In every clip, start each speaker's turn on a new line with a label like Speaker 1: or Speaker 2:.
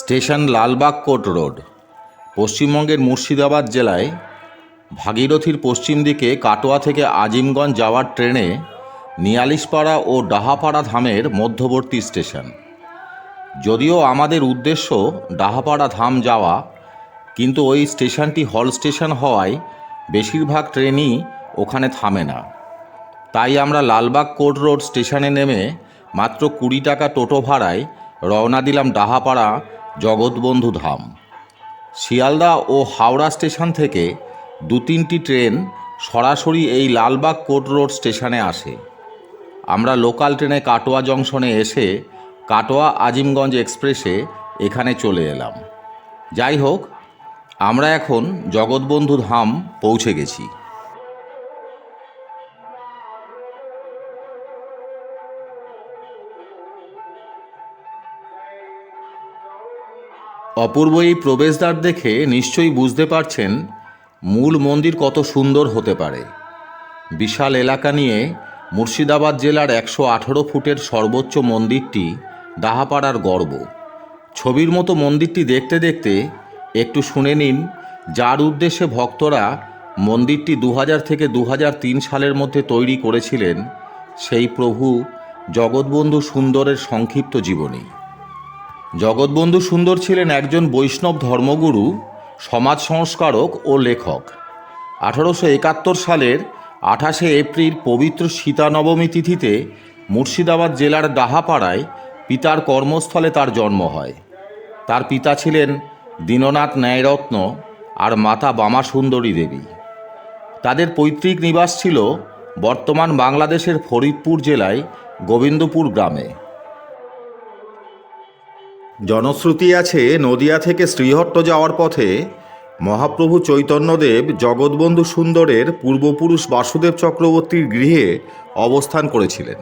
Speaker 1: Station Lalbagh coat road, পশ্চিমবঙ্গের মুর্শিদাবাদ জেলায় ভাগীরথীর পশ্চিম দিকে কাটোয়া থেকে আজিমগঞ্জ যাওয়ার ট্রেনে নিয়ালিশপাড়া ও ডাহাপাড়া ধামের মধ্যবর্তী স্টেশন। যদিও আমাদের উদ্দেশ্য ডাহাপাড়া ধাম যাওয়া, কিন্তু ওই স্টেশনটি হল স্টেশন হওয়ায় বেশিরভাগ ট্রেনই ওখানে থামে না। তাই আমরা লালবাগ কোর্ট রোড স্টেশনে নেমে মাত্র কুড়ি টাকা টোটো ভাড়ায় রওনা দিলাম ডাহাপাড়া জগৎবন্ধু ধাম। শিয়ালদা ও হাওড়া স্টেশন থেকে দু তিনটি ট্রেন সরাসরি এই লালবাগ কোর্ট রোড স্টেশনে আসে। আমরা লোকাল ট্রেনে কাটোয়া জংশনে এসে কাটোয়া আজিমগঞ্জ এক্সপ্রেসে এখানে চলে এলাম। যাই হোক, আমরা এখন জগৎবন্ধু ধাম পৌঁছে গেছি। অপূর্ব এই প্রবেশদ্বার দেখে নিশ্চয়ই বুঝতে পারছেন মূল মন্দির কত সুন্দর হতে পারে। বিশাল এলাকা নিয়ে মুর্শিদাবাদ জেলার একশো আঠেরো ফুটের সর্বোচ্চ মন্দিরটি দাহাপাড়ার গর্ব। ছবির মতো মন্দিরটি দেখতে দেখতে একটু শুনে নিন যার উদ্দেশ্যে ভক্তরা মন্দিরটি দু হাজার থেকে দু হাজার তিন সালের মধ্যে তৈরি করেছিলেন সেই প্রভু জগৎবন্ধু সুন্দরের সংক্ষিপ্ত জীবনী। জগৎবন্ধু সুন্দর ছিলেন একজন বৈষ্ণব ধর্মগুরু, সমাজ সংস্কারক ও লেখক। আঠারোশো একাত্তর সালের আঠাশে এপ্রিল পবিত্র সীতা নবমী তিথিতে মুর্শিদাবাদ জেলার ডাহাপাড়ায় পিতার কর্মস্থলে তার জন্ম হয়। তার পিতা ছিলেন দীননাথ ন্যায়রত্ন আর মাতা বামা সুন্দরী দেবী। তাদের পৈতৃক নিবাস ছিল বর্তমান বাংলাদেশের ফরিদপুর জেলায় গোবিন্দপুর গ্রামে। জনশ্রুতি আছে নদিয়া থেকে শ্রীহট্ট যাওয়ার পথে মহাপ্রভু চৈতন্যদেব জগৎবন্ধু সুন্দরের পূর্বপুরুষ বাসুদেব চক্রবর্তীর গৃহে অবস্থান করেছিলেন।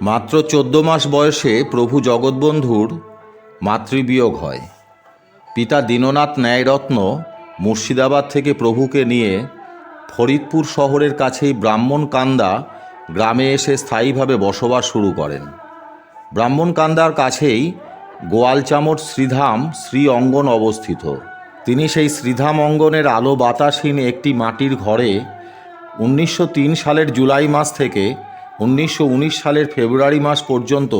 Speaker 1: মাত্র চোদ্দ মাস বয়সে প্রভু জগৎবন্ধুর মাতৃবিয়োগ হয়। পিতা দীননাথ ন্যায়রত্ন মুর্শিদাবাদ থেকে প্রভুকে নিয়ে ফরিদপুর শহরের কাছেই ব্রাহ্মণকান্দা গ্রামে এসে স্থায়ীভাবে বসবাস শুরু করেন। ব্রাহ্মণকান্দার কাছেই গোয়ালচামট শ্রীধাম শ্রী অঙ্গন অবস্থিত। তিনি সেই শ্রীধাম অঙ্গনের আলো বাতাসহীন একটি মাটির ঘরে উনিশশো তিন সালের জুলাই মাস থেকে উনিশশো উনিশ সালের ফেব্রুয়ারি মাস পর্যন্ত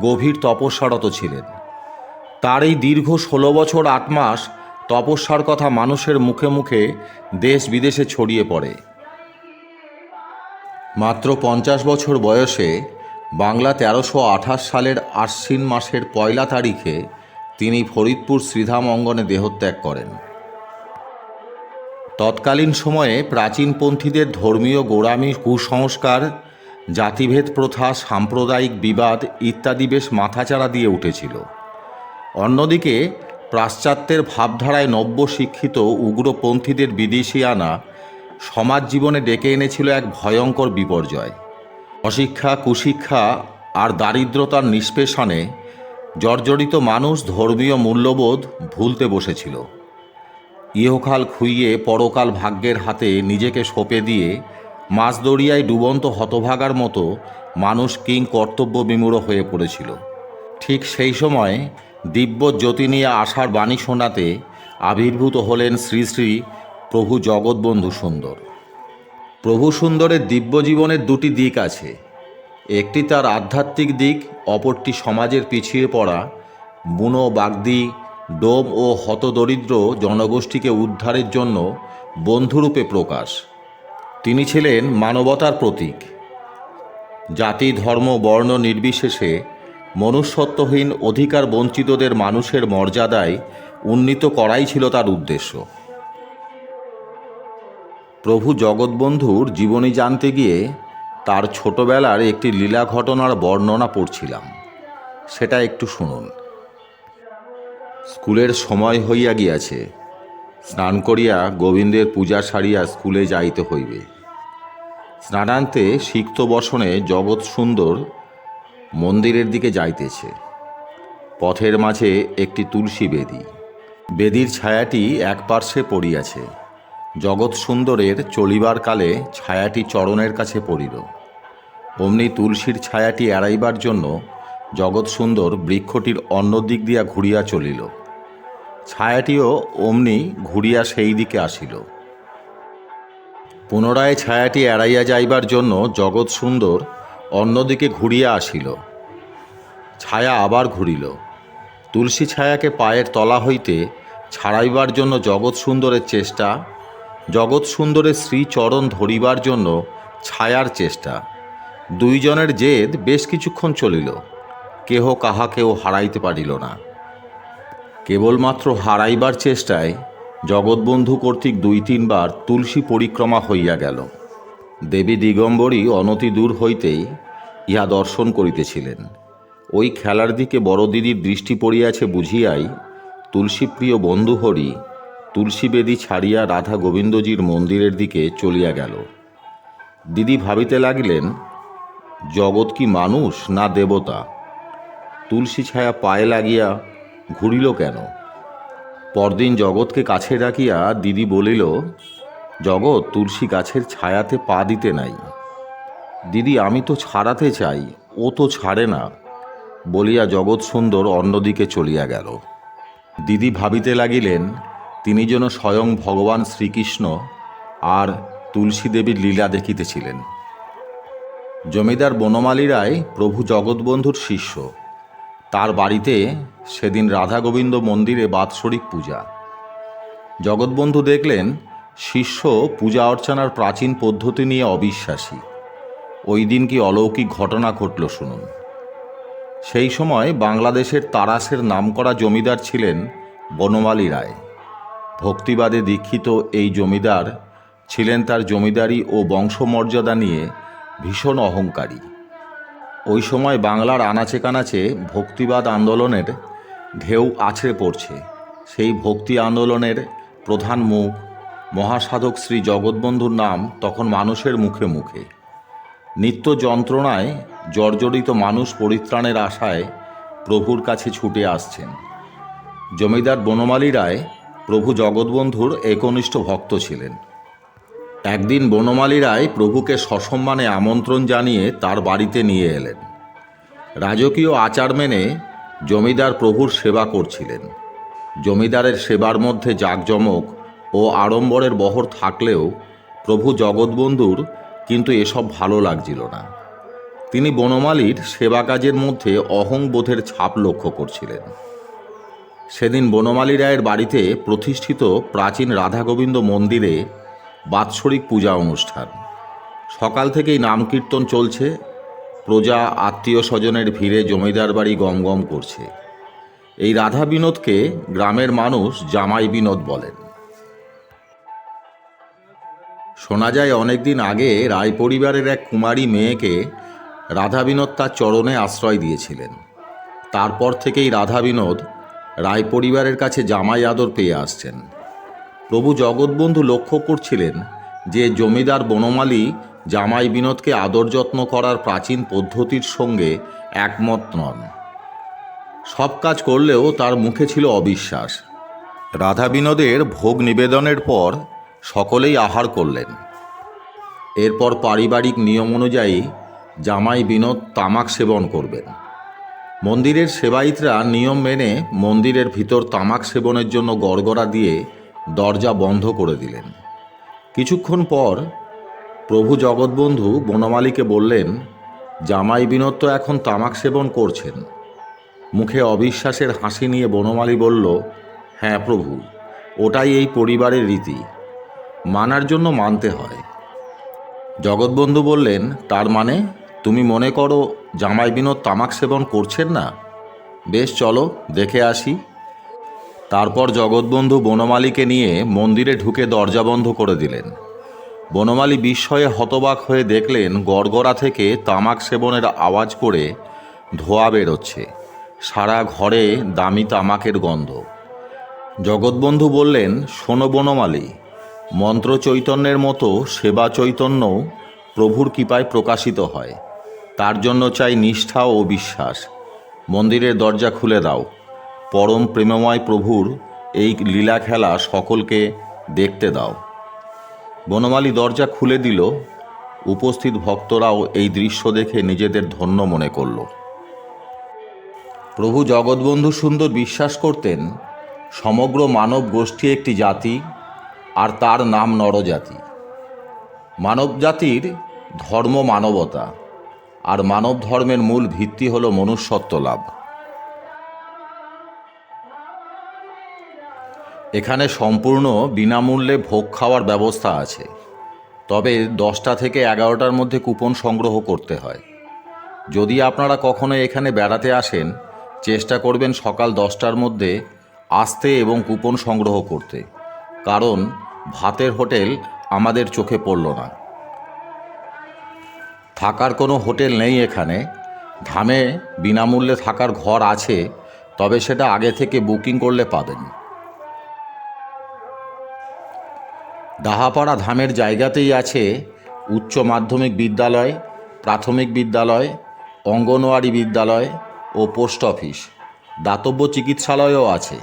Speaker 1: গভীর তপস্যারত ছিলেন। তার এই দীর্ঘ ষোলো বছর আট মাস তপস্যার কথা মানুষের মুখে মুখে দেশ বিদেশে ছড়িয়ে পড়ে। মাত্র পঞ্চাশ বছর বয়সে বাংলা তেরোশো আঠাশ সালের আশ্বিন মাসের পয়লা তারিখে তিনি ফরিদপুর শ্রীধাম অঙ্গনে দেহত্যাগ করেন। তৎকালীন সময়ে প্রাচীনপন্থীদের ধর্মীয় গোড়ামি, কুসংস্কার, জাতিভেদ প্রথা, সাম্প্রদায়িক বিবাদ ইত্যাদি বেশ মাথাচাড়া দিয়ে উঠেছিল। অন্যদিকে পাশ্চাত্যের ভাবধারায় নব্য শিক্ষিত উগ্রপন্থীদের বিদেশি আনা সমাজ জীবনে ডেকে এনেছিল এক ভয়ঙ্কর বিপর্যয়। অশিক্ষা, কুশিক্ষা আর দারিদ্রতার নিষ্পেষণে জর্জরিত মানুষ ধর্মীয় মূল্যবোধ ভুলতে বসেছিল। ইহকাল খুইয়ে পরকাল ভাগ্যের হাতে নিজেকে সঁপে দিয়ে মাছ দরিয়ায় ডুবন্ত হতভাগার মতো মানুষ কিং কর্তব্য বিমূঢ় হয়ে পড়েছিল। ঠিক সেই সময় দিব্য জ্যোতি নিয়ে আসার বাণী শোনাতে আবির্ভূত হলেন শ্রী শ্রী প্রভু জগৎবন্ধু সুন্দর। প্রভু সুন্দরের দিব্য জীবনের দুটি দিক আছে। একটি তার আধ্যাত্মিক দিক, অপরটি সমাজের পিছিয়ে পড়া। বুনো বাগদি, ডোম ও হতদরিদ্র জনগোষ্ঠীকে উদ্ধারের জন্য বন্ধুরূপে প্রকাশ। তিনি ছিলেন মানবতার প্রতীক। জাতি, ধর্ম, বর্ণ নির্বিশেষে মনুষ্যত্বহীন অধিকার বঞ্চিতদের মানুষের মর্যাদায় উন্নীত করাই ছিল তার উদ্দেশ্য। প্রভু জগৎবন্ধুর জীবনী জানতে গিয়ে তার ছোটবেলার একটি লীলা ঘটনার বর্ণনা পড়ছিলাম। সেটা একটু শুনুন। স্কুলের সময় হইয়া গিয়াছে। স্নান করিয়া গোবিন্দের পূজা সারিয়া স্কুলে যাইতে হইবে। স্নানান্তে সিক্ত বসনে জগৎ সুন্দর মন্দিরের দিকে যাইতেছে। পথের মাঝে একটি তুলসী বেদী। বেদির ছায়াটি এক পার্শ্বে পড়িয়াছে। জগৎ সুন্দরের চলিবার কালে ছায়াটি চরণের কাছে পড়িল। অমনি তুলসীর ছায়াটি এড়াইবার জন্য জগৎ সুন্দর বৃক্ষটির অন্য দিক দিয়া ঘুরিয়া চলিল। ছায়াটিও অমনি ঘুরিয়া সেই দিকে আসিল। পুনরায় ছায়াটি এড়াইয়া যাইবার জন্য জগৎ সুন্দর অন্যদিকে ঘুরিয়া আসিল। ছায়া আবার ঘুরিল। তুলসী ছায়াকে পায়ের তলা হইতে ছাড়াইবার জন্য জগৎ সুন্দরের চেষ্টা জগৎ সুন্দরের শ্রীচরণ ধরিবার জন্য ছায়ার চেষ্টা। দুইজনের জেদ বেশ কিছুক্ষণ চলিল। কেহ কাহাকেও হারাইতে পারিল না। কেবলমাত্র হারাইবার চেষ্টায় জগৎবন্ধু কর্তৃক দুই তিনবার তুলসী পরিক্রমা হইয়া গেল। দেবী দিগম্বরী অনতি দূর হইতেই ইহা দর্শন করিতেছিলেন। ওই খেলার দিকে বড় দিদির দৃষ্টি পড়িয়াছে বুঝিয়াই তুলসীপ্রিয় বন্ধুহরি তুলসী বেদী ছাড়িয়া রাধা গোবিন্দজির মন্দিরের দিকে চলিয়া গেল। দিদি ভাবিতে লাগিলেন, জগৎ কি মানুষ না দেবতা? তুলসী ছায়া পায়ে লাগিয়া ঘুরিল কেন? পরদিন জগৎকে কাছে রাখিয়া দিদি বলিল, জগৎ তুলসী গাছের ছায়াতে পা দিতে নাই। দিদি, আমি তো ছাড়াতে চাই, ও তো ছাড়ে না, বলিয়া জগৎ সুন্দর অন্যদিকে চলিয়া গেল। দিদি ভাবিতে লাগিলেন তিনি যেন স্বয়ং ভগবান শ্রীকৃষ্ণ আর তুলসী দেবীর লীলা দেখিতেছিলেন। জমিদার বনমালী রায় প্রভু জগৎবন্ধুর শিষ্য। তার বাড়িতে সেদিন রাধা গোবিন্দ মন্দিরে বাৎসরিক পূজা। জগৎবন্ধু দেখলেন, শিষ্য পূজা অর্চনার প্রাচীন পদ্ধতি নিয়ে অবিশ্বাসী। ওই দিন কি অলৌকিক ঘটনা ঘটল শুনুন। সেই সময় বাংলাদেশের তারাসের নামকরা জমিদার ছিলেন বনমালী রায়। ভক্তিবাদে দীক্ষিত এই জমিদার ছিলেন তার জমিদারি ও বংশমর্যাদা নিয়ে ভীষণ অহংকারী। ওই সময় বাংলার আনাচে কানাচে ভক্তিবাদ আন্দোলনের ঢেউ আছড়ে পড়ছে। সেই ভক্তি আন্দোলনের প্রধান মুখ মহাসাধক শ্রী জগৎবন্ধুর নাম তখন মানুষের মুখে মুখে। নিত্য যন্ত্রণায় জর্জরিত মানুষ পরিত্রাণের আশায় প্রভুর কাছে ছুটে আসছেন। জমিদার বনমালী রায় প্রভু জগৎবন্ধুর একনিষ্ঠ ভক্ত ছিলেন। একদিন বনমালী রায় প্রভুকে সসম্মানে আমন্ত্রণ জানিয়ে তার বাড়িতে নিয়ে এলেন। রাজকীয় আচার মেনে জমিদার প্রভুর সেবা করছিলেন। জমিদারের সেবার মধ্যে জাঁকজমক ও আড়ম্বরের বহর থাকলেও প্রভু জগৎবন্ধুর কিন্তু এসব ভালো লাগছিল না। তিনি বনমালীর সেবা কাজের মধ্যে অহংবোধের ছাপ লক্ষ্য করছিলেন। সেদিন বনমালী রায়ের বাড়িতে প্রতিষ্ঠিত প্রাচীন রাধাগোবিন্দ মন্দিরে বাৎসরিক পূজা অনুষ্ঠান। সকাল থেকেই নাম কীর্তন চলছে, প্রজা আত্মীয় স্বজনের ভিড়ে জমিদার বাড়ি গমগম করছে। এই রাধা বিনোদকে গ্রামের মানুষ জামাই বিনোদ বলেন। শোনা যায় অনেকদিন আগে রায় পরিবারের এক কুমারী মেয়েকে রাধা বিনোদ তার চরণে আশ্রয় দিয়েছিলেন। তারপর থেকেই রাধা বিনোদ রায় পরিবারের কাছে জামাই আদর পেয়ে আসছেন। প্রভু জগৎবন্ধু লক্ষ্য করছিলেন যে জমিদার বনমালী জামাই বিনোদকে আদর যত্ন করার প্রাচীন পদ্ধতির সঙ্গে একমত নন। সব কাজ করলেও তার মুখে ছিল অবিশ্বাস। রাধা বিনোদের ভোগ নিবেদনের পর সকলেই আহার করলেন। এরপর পারিবারিক নিয়ম অনুযায়ী জামাই বিনোদ তামাক সেবন করবেন। মন্দিরের সেবায়িতরা নিয়ম মেনে মন্দিরের ভিতর তামাক সেবনের জন্য গড়গড়া দিয়ে দরজা বন্ধ করে দিলেন। কিছুক্ষণ পর প্রভু জগৎবন্ধু বনমালীকে বললেন, জামাই বিনোদ তো এখন তামাক সেবন করছেন। মুখে অবিশ্বাসের হাসি নিয়ে বনমালী বলল হ্যাঁ প্রভু, ওটাই এই পরিবারের রীতি। মানার জন্য মানতে হয়। জগৎবন্ধু বললেন, তার মানে তুমি মনে করো জামাই বিনোদ তামাক সেবন করছেন না? বেশ চলো, দেখে আসি। তারপর জগৎবন্ধু বনমালীকে নিয়ে মন্দিরে ঢুকে দরজা বন্ধ করে দিলেন। বনমালী বিস্ময়ে হতবাক হয়ে দেখলেন গড়গড়া থেকে তামাক সেবনের আওয়াজ করে ধোয়া বেরোচ্ছে। সারা ঘরে দামি তামাকের গন্ধ। জগৎবন্ধু বললেন, শোনো বনমালী, মন্ত্র চৈতন্যের মতো সেবা চৈতন্যও প্রভুর কৃপায় প্রকাশিত হয়। তার জন্য চাই নিষ্ঠা ও বিশ্বাস। মন্দিরের দরজা খুলে দাও। পরম প্রেমময় প্রভুর এই লীলা খেলা সকলকে দেখতে দাও। বনমালী দরজা খুলে দিল। উপস্থিত ভক্তরাও এই দৃশ্য দেখে নিজেদের ধন্য মনে করল। প্রভু জগৎবন্ধু সুন্দর বিশ্বাস করতেন, সমগ্র মানব গোষ্ঠী একটি জাতি আর তার নাম নরজাতি। মানব জাতির ধর্ম মানবতা। আর মানব ধর্মের মূল ভিত্তি হল মনুষ্যত্ব লাভ। এখানে সম্পূর্ণ বিনামূল্যে ভোগ খাওয়ার ব্যবস্থা আছে। তবে দশটা থেকে এগারোটার মধ্যে কুপন সংগ্রহ করতে হয়। যদি আপনারা কখনো এখানে বেড়াতে আসেন, চেষ্টা করবেন সকাল দশটার মধ্যে আসতে এবং কুপন সংগ্রহ করতে। কারণ ভাতের হোটেল আমাদের চোখে পড়ল না। থাকার কোনো হোটেল নেই এখানে। ধামে বিনামূল্যে থাকার ঘর আছে, তবে সেটা আগে থেকে বুকিং করলে পাবেন। ডাহাপাড়া ধামের জায়গাতেই আছে উচ্চ মাধ্যমিক বিদ্যালয়, প্রাথমিক বিদ্যালয়, অঙ্গনওয়াড়ি বিদ্যালয় ও পোস্ট অফিস। দাতব্য চিকিৎসালয়ও আছে।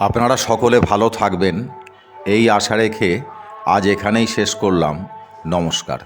Speaker 1: আপনারা সকলে ভালো থাকবেন। এই আশা রেখে আজ এখানেই শেষ করলাম। নমস্কার।